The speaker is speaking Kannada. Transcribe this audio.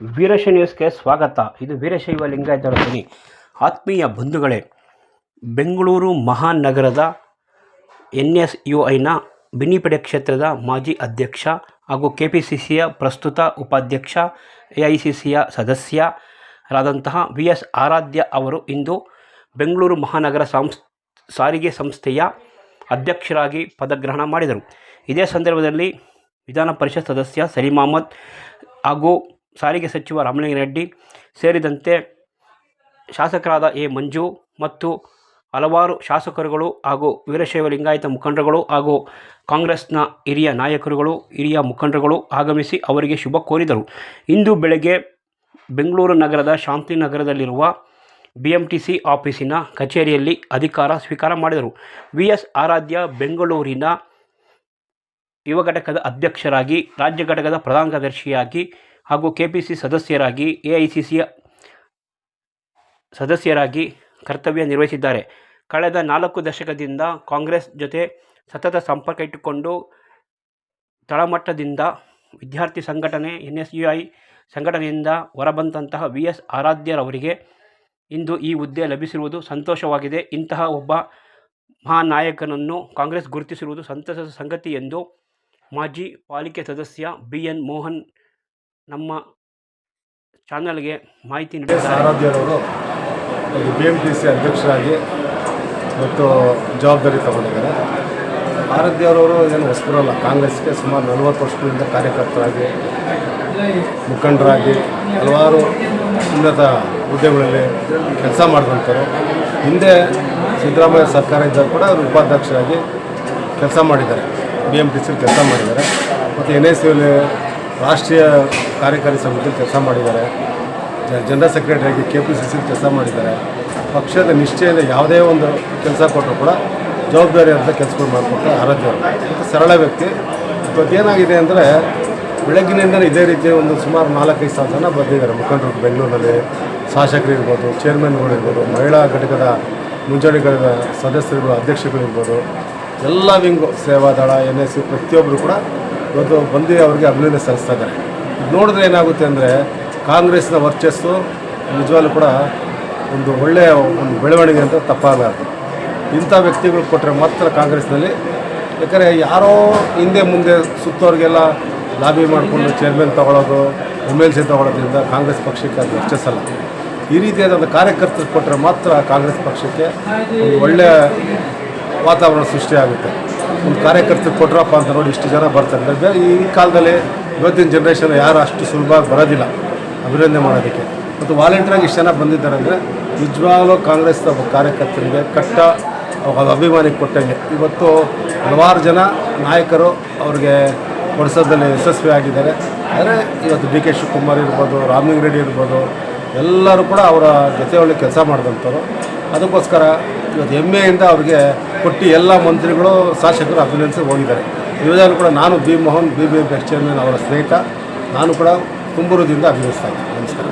ವೀರಶೈವ ನ್ಯೂಸ್ಗೆ ಸ್ವಾಗತ. ಇದು ವೀರಶೈವ ಲಿಂಗಾಯತರ ಧ್ವನಿ. ಆತ್ಮೀಯ ಬಂಧುಗಳೇ, ಬೆಂಗಳೂರು ಮಹಾನಗರದ ಎನ್ ಎಸ್ ಯು ಐನ ಬಿನಿಪಡೆ ಕ್ಷೇತ್ರದ ಮಾಜಿ ಅಧ್ಯಕ್ಷ ಹಾಗೂ ಕೆ ಪಿ ಸಿ ಸಿಯ ಪ್ರಸ್ತುತ ಉಪಾಧ್ಯಕ್ಷ ಎ ಐ ಸಿ ಸಿಯ ಸದಸ್ಯರಾದಂತಹ ವಿ ಎಸ್ ಆರಾಧ್ಯ ಅವರು ಇಂದು ಬೆಂಗಳೂರು ಮಹಾನಗರ ಸಂಸ್, ಸಾರಿಗೆ ಸಂಸ್ಥೆಯ ಅಧ್ಯಕ್ಷರಾಗಿ ಪದಗ್ರಹಣ ಮಾಡಿದರು. ಇದೇ ಸಂದರ್ಭದಲ್ಲಿ ವಿಧಾನ ಪರಿಷತ್ ಸದಸ್ಯ ಸಲೀಂ ಅಹಮದ್ ಹಾಗೂ ಸಾರಿಗೆ ಸಚಿವ ರಾಮಲಿಂಗಾರೆಡ್ಡಿ ಸೇರಿದಂತೆ ಶಾಸಕರಾದ ಎ ಮಂಜು ಮತ್ತು ಹಲವಾರು ಶಾಸಕರುಗಳು ಹಾಗೂ ವೀರಶೈವ ಲಿಂಗಾಯತ ಮುಖಂಡರುಗಳು ಹಾಗೂ ಕಾಂಗ್ರೆಸ್ನ ಹಿರಿಯ ನಾಯಕರುಗಳು, ಹಿರಿಯ ಮುಖಂಡರುಗಳು ಆಗಮಿಸಿ ಅವರಿಗೆ ಶುಭ ಕೋರಿದರು. ಇಂದು ಬೆಳಗ್ಗೆ ಬೆಂಗಳೂರು ನಗರದ ಶಾಂತಿನಗರದಲ್ಲಿರುವ ಬಿ ಎಂ ಟಿ ಸಿ ಆಫೀಸಿನ ಕಚೇರಿಯಲ್ಲಿ ಅಧಿಕಾರ ಸ್ವೀಕಾರ ಮಾಡಿದರು. ವಿ ಎಸ್ ಆರಾಧ್ಯ ಬೆಂಗಳೂರಿನ ಯುವ ಘಟಕದ ಅಧ್ಯಕ್ಷರಾಗಿ, ರಾಜ್ಯ ಘಟಕದ ಪ್ರಧಾನ ಕಾರ್ಯದರ್ಶಿಯಾಗಿ ಹಾಗೂ ಕೆ ಪಿ ಸಿ ಸದಸ್ಯರಾಗಿ ಎ ಐ ಸಿ ಸಿಯ ಸದಸ್ಯರಾಗಿ ಕರ್ತವ್ಯ ನಿರ್ವಹಿಸಿದ್ದಾರೆ. ಕಳೆದ ನಾಲ್ಕು ದಶಕದಿಂದ ಕಾಂಗ್ರೆಸ್ ಜೊತೆ ಸತತ ಸಂಪರ್ಕ ಇಟ್ಟುಕೊಂಡು ತಳಮಟ್ಟದಿಂದ ವಿದ್ಯಾರ್ಥಿ ಸಂಘಟನೆ ಎನ್ ಎಸ್ ಯು ಐ ಸಂಘಟನೆಯಿಂದ ಹೊರಬಂದಂತಹ ವಿ ಎಸ್ ಆರಾಧ್ಯರವರಿಗೆ ಇಂದು ಈ ಹುದ್ದೆ ಲಭಿಸಿರುವುದು ಸಂತೋಷವಾಗಿದೆ. ಇಂತಹ ಒಬ್ಬ ಮಹಾನಾಯಕನನ್ನು ಕಾಂಗ್ರೆಸ್ ಗುರುತಿಸಿರುವುದು ಸಂತಸದ ಸಂಗತಿ ಎಂದು ಮಾಜಿ ಪಾಲಿಕೆ ಸದಸ್ಯ ಬಿ ಎನ್ ಮೋಹನ್ ನಮ್ಮ ಚಾನಲ್ಗೆ ಮಾಹಿತಿ ನೀಡಿದ್ದಾರೆ. ಆರಾಧ್ಯರವರು ಒಂದು ಬಿ ಎಂ ಟಿ ಸಿ ಅಧ್ಯಕ್ಷರಾಗಿ ಮತ್ತು ಜವಾಬ್ದಾರಿ ತಗೊಂಡಿದ್ದಾರೆ. ಆರಾಧ್ಯರವರು ಏನು ಹೊಸಬರಲ್ಲ. ಕಾಂಗ್ರೆಸ್ಗೆ ಸುಮಾರು ನಲವತ್ತು ವರ್ಷಗಳಿಂದ ಕಾರ್ಯಕರ್ತರಾಗಿ ಮುಖಂಡರಾಗಿ ಹಲವಾರು ಉನ್ನತ ಹುದ್ದೆಗಳಲ್ಲಿ ಕೆಲಸ ಮಾಡಿದಂಥವ್ರು. ಹಿಂದೆ ಸಿದ್ದರಾಮಯ್ಯ ಸರ್ಕಾರ ಇದ್ದಾಗ ಕೂಡ ಅವರು ಉಪಾಧ್ಯಕ್ಷರಾಗಿ ಕೆಲಸ ಮಾಡಿದ್ದಾರೆ. ಬಿ ಎಂ ಟಿ ಸಿ ಕೆಲಸ ಮಾಡಿದ್ದಾರೆ. ಮತ್ತು ಎನ್ ಎಸ್ ಯುಲಿ ರಾಷ್ಟ್ರೀಯ ಕಾರ್ಯಕಾರಿ ಸಮಿತಿಯಲ್ಲಿ ಕೆಲಸ ಮಾಡಿದ್ದಾರೆ. ಜನರಲ್ ಸೆಕ್ರೆಟರಿಯಾಗಿ ಕೆ ಪಿ ಸಿ ಸಿ ಕೆಲಸ ಮಾಡಿದ್ದಾರೆ. ಪಕ್ಷದ ನಿಷ್ಠೆಯಿಂದ ಯಾವುದೇ ಒಂದು ಕೆಲಸ ಕೊಟ್ಟರು ಕೂಡ ಜವಾಬ್ದಾರಿ ಅಂತ ಕೆಲಸಗಳು ಮಾಡಿಕೊಟ್ಟು ಮತ್ತು ಸರಳ ವ್ಯಕ್ತಿ. ಇವತ್ತು ಏನಾಗಿದೆ ಅಂದರೆ ಬೆಳಗ್ಗಿನಿಂದ ಇದೇ ರೀತಿ ಒಂದು ಸುಮಾರು ನಾಲ್ಕೈದು ಸಾವಿರ ಜನ ಬಂದಿದ್ದಾರೆ. ಮುಖಂಡರು ಬೆಂಗಳೂರಿನಲ್ಲಿ ಶಾಸಕರಿರ್ಬೋದು ಚೇರ್ಮನ್ಗಳು ಇರ್ಬೋದು, ಮಹಿಳಾ ಘಟಕದ ಮುಂಚೂಣಿ ಘಟಕದ ಸದಸ್ಯರುಗಳು ಅಧ್ಯಕ್ಷಗಳಿರ್ಬೋದು ಎಲ್ಲ wing, Seva Dal N S C ಪ್ರತಿಯೊಬ್ಬರು ಕೂಡ ಇವತ್ತು ಬಂದು ಅವರಿಗೆ ಅಭಿನಂದನೆ ಸಲ್ಲಿಸ್ತಾ ಇದ್ದಾರೆ. ಇದು ನೋಡಿದ್ರೆ ಏನಾಗುತ್ತೆ ಅಂದರೆ ಕಾಂಗ್ರೆಸ್ನ ವರ್ಚಸ್ಸು ನಿಜವಾಗ್ಲೂ ಕೂಡ ಒಂದು ಒಳ್ಳೆಯ ಒಂದು ಬೆಳವಣಿಗೆ ಅಂತ ತಪ್ಪಾಗಲಾರ್ದು. ಇಂಥ ವ್ಯಕ್ತಿಗಳು ಕೊಟ್ಟರೆ ಮಾತ್ರ ಕಾಂಗ್ರೆಸ್ನಲ್ಲಿ. ಯಾಕಂದರೆ ಯಾರೋ ಹಿಂದೆ ಮುಂದೆ ಸುತ್ತೋರಿಗೆಲ್ಲ ಲಾಬಿ ಮಾಡಿಕೊಂಡು ಚೇರ್ಮನ್ ತಗೊಳ್ಳೋದು ಎಂ ಎಲ್ ಸಿ ತಗೊಳ್ಳೋದ್ರಿಂದ ಕಾಂಗ್ರೆಸ್ ಪಕ್ಷಕ್ಕೆ ಅದು ವರ್ಚಸ್ಸಲ್ಲ. ಈ ರೀತಿಯಾದಂಥ ಕಾರ್ಯಕರ್ತರು ಕೊಟ್ಟರೆ ಮಾತ್ರ ಕಾಂಗ್ರೆಸ್ ಪಕ್ಷಕ್ಕೆ ಒಂದು ಒಳ್ಳೆಯ ವಾತಾವರಣ ಸೃಷ್ಟಿಯಾಗುತ್ತೆ. ಒಂದು ಕಾರ್ಯಕರ್ತರು ಕೊಟ್ರಪ್ಪ ಅಂತ ನೋಡಿ ಇಷ್ಟು ಜನ ಬರ್ತಾರೆ. ಈ ಕಾಲದಲ್ಲಿ ಇವತ್ತಿನ ಜನ್ರೇಷನ್ ಯಾರು ಅಷ್ಟು ಸುಲಭವಾಗಿ ಬರೋದಿಲ್ಲ ಅಭಿನಂದನೆ ಮಾಡೋದಕ್ಕೆ. ಮತ್ತು ವಾಲಂಟಿಯರಾಗಿ ಇಷ್ಟು ಜನ ಬಂದಿದ್ದಾರೆ ಅಂದರೆ ನಿಜವಾಗ್ಲೂ ಕಾಂಗ್ರೆಸ್ ಕಾರ್ಯಕರ್ತರಿಗೆ ಕಟ್ಟ ಅವ ಅಭಿಮಾನಿ ಕೊಟ್ಟಂಗೆ. ಇವತ್ತು ಹಲವಾರು ಜನ ನಾಯಕರು ಅವ್ರಿಗೆ ಕೊಡಿಸೋದ್ರಲ್ಲಿ ಯಶಸ್ವಿ ಆಗಿದ್ದಾರೆ. ಆದರೆ ಇವತ್ತು ಡಿ ಕೆ ಶಿವಕುಮಾರ್ ಇರ್ಬೋದು ರಾಮಲಿಂಗ ರೆಡ್ಡಿ ಇರ್ಬೋದು, ಎಲ್ಲರೂ ಕೂಡ ಅವರ ಜೊತೆಯಲ್ಲಿ ಕೆಲಸ ಮಾಡಿದಂಥವ್ರು. ಅದಕ್ಕೋಸ್ಕರ ಇವತ್ತು ಹೆಮ್ಮೆಯಿಂದ ಅವರಿಗೆ ಕೊಟ್ಟು ಎಲ್ಲ ಮಂತ್ರಿಗಳು, ಶಾಸಕರು ಅಭಿನಂದಿಸಿ ಹೋಗಿದ್ದಾರೆ. ಇವುದಾದ್ರು ಕೂಡ ನಾನು B Mohan, B B F chairman ಅವರ ಸ್ನೇಹಿತ. ನಾನು ಕೂಡ ತುಂಬುರುದಿಂದ ಅಭಿನಂದಿಸ್ತಾ ಇದ್ದೀನಿ. ನಮಸ್ಕಾರ.